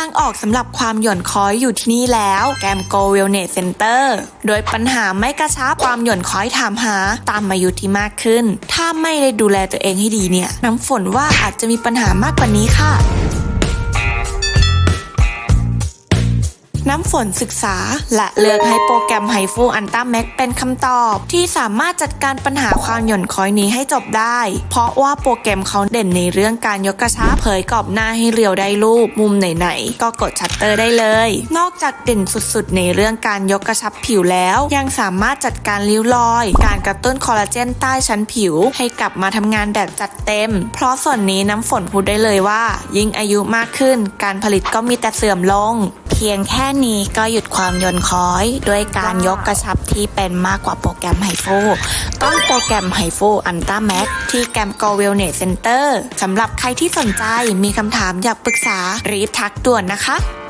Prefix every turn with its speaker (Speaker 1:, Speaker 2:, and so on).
Speaker 1: างออกสำหรับความหย่อนคอยอยู่ที่นี่แล้วแกมโกเวลเนสเซ็นเตอร์โดยปัญหาไม่กระชับความหย่อนคอยถามหาตามอายุที่มากขึ้น ถ้าไม่ได้ดูแลตัวเองให้ดีเนี่ย น้ำฝนว่าอาจจะมีปัญหามากกว่านี้ค่ะ น้ำฝนศึกษา และเลือกให้โปรแกรมไฮฟูอันต้าแม็กเป็นคำตอบ ที่สามารถจัดการปัญหาความหย่อนคอยนี้ให้จบได้ เพราะว่าโปรแกรมเขาเด่นในเรื่องการยกกระชับเผยกรอบหน้าให้เรียวได้รูปมุมไหนๆ ก็กดชัตเตอร์ได้เลย นอกจากเด่นสุดๆ ในเรื่องการยกกระชับผิวแล้ว ยังสามารถจัดการริ้วรอย การกระตุ้นคอลลาเจนใต้ชั้นผิว ให้กลับมาทำงานแบบจัดเต็ม เพราะส่วนนี้น้ำฝนพูดได้เลยว่า ยิ่งอายุมากขึ้น การผลิตก็มีแต่เสื่อมลง พียงแค่นี้ก็หยุดความย่นคอยด้วยการยกกระชับที่เป็นมากกว่าโปรแกรมไฮโฟต้องโปรแกรมไฮโฟอันต้าแม็กที่แกมโกเวลเนสเซ็นเตอร์สำหรับใครที่สนใจมีคำถามอยากปรึกษารีบทักด่วนนะคะ